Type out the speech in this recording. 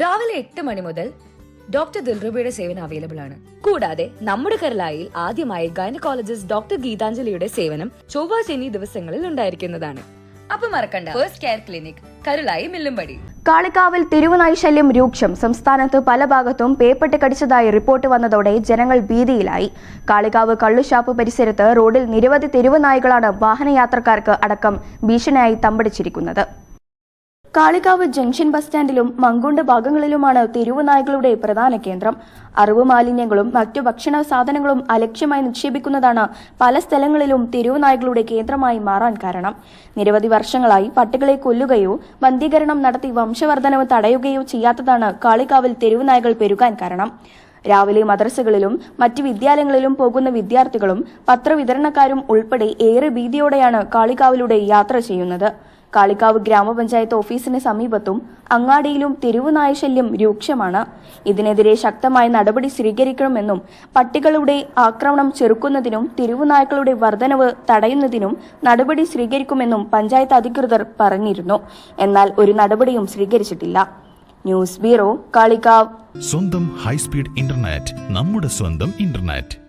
രാവിലെ എട്ട് മണി മുതൽ ഡോക്ടർ ദിൽറുബയുടെ സേവനം അവൈലബിൾ ആണ്. കൂടാതെ നമ്മുടെ കരലായിൽ ആദ്യമായി ഗൈനക്കോളജിസ്റ്റ് ഡോക്ടർ ഗീതാഞ്ജലിയുടെ സേവനം ചൊവ്വ ശനി ദിവസങ്ങളിൽ ഉണ്ടായിരിക്കുന്നതാണ്. അപ്പൊ മറക്കണ്ട. First care clinic Karulai Millumpadi. കാളിക്കാവിൽ തിരുവനൈശല്യം ശല്യം രൂക്ഷം. സംസ്ഥാനത്ത് പല ഭാഗത്തും പേപ്പട്ട് കടിച്ചതായി റിപ്പോർട്ട് വന്നതോടെ ജനങ്ങൾ ഭീതിയിലായി. കാളികാവ് കള്ളുഷാപ്പ് പരിസരത്ത് റോഡിൽ നിരവധി തെരുവുനായ്കളാണ് വാഹനയാത്രക്കാർക്ക് അടക്കം ഭീഷണിയായി തമ്പടിച്ചിരിക്കുന്നത്. കാളികാവ് ജംഗ്ഷൻ ബസ് സ്റ്റാൻഡിലും മങ്കുണ്ട് ഭാഗങ്ങളിലുമാണ് തെരുവുനായ്ക്കളുടെ പ്രധാന കേന്ദ്രം. അറിവ് മാലിന്യങ്ങളും മറ്റു ഭക്ഷണ സാധനങ്ങളും അലക്ഷ്യമായി നിക്ഷേപിക്കുന്നതാണ് പല സ്ഥലങ്ങളിലും തെരുവുനായ്ക്കളുടെ കേന്ദ്രമായി മാറാൻ കാരണം. നിരവധി വർഷങ്ങളായി പട്ടികളെ കൊല്ലുകയോ വന്ധീകരണം നടത്തി വംശവർദ്ധനവ് തടയുകയോ ചെയ്യാത്തതാണ് കാളികാവിൽ തെരുവുനായ്കൾ പെരുകാൻ കാരണം. രാവിലെ മദ്രസകളിലും മറ്റ് വിദ്യാലയങ്ങളിലും പോകുന്ന വിദ്യാർത്ഥികളും പത്രവിതരണക്കാരും ഉൾപ്പെടെ ഏറെ ഭീതിയോടെയാണ് കാളികാവിലൂടെ യാത്ര ചെയ്യുന്നത്. കാളിക്കാവ് ഗ്രാമപഞ്ചായത്ത് ഓഫീസിന് സമീപത്തും അങ്ങാടിയിലും തെരുവുനായശല്യം രൂക്ഷമാണ്. ഇതിനെതിരെ ശക്തമായ നടപടി സ്വീകരിക്കണമെന്നും പട്ടികളുടെ ആക്രമണം ചെറുക്കുന്നതിനും തെരുവുനായ്ക്കളുടെ വർധനവ് തടയുന്നതിനും നടപടി സ്വീകരിക്കുമെന്നും പഞ്ചായത്ത് അധികൃതർ പറഞ്ഞിരുന്നു. എന്നാൽ ഒരു നടപടിയും സ്വീകരിച്ചിട്ടില്ല. ന്യൂസ് ബ്യൂറോ കാളിക്കാവ് സ്വന്തം ഹൈസ്പീഡ് ഇന്റർനെറ്റ് നമ്മുടെ സ്വന്തം ഇന്റർനെറ്റ്.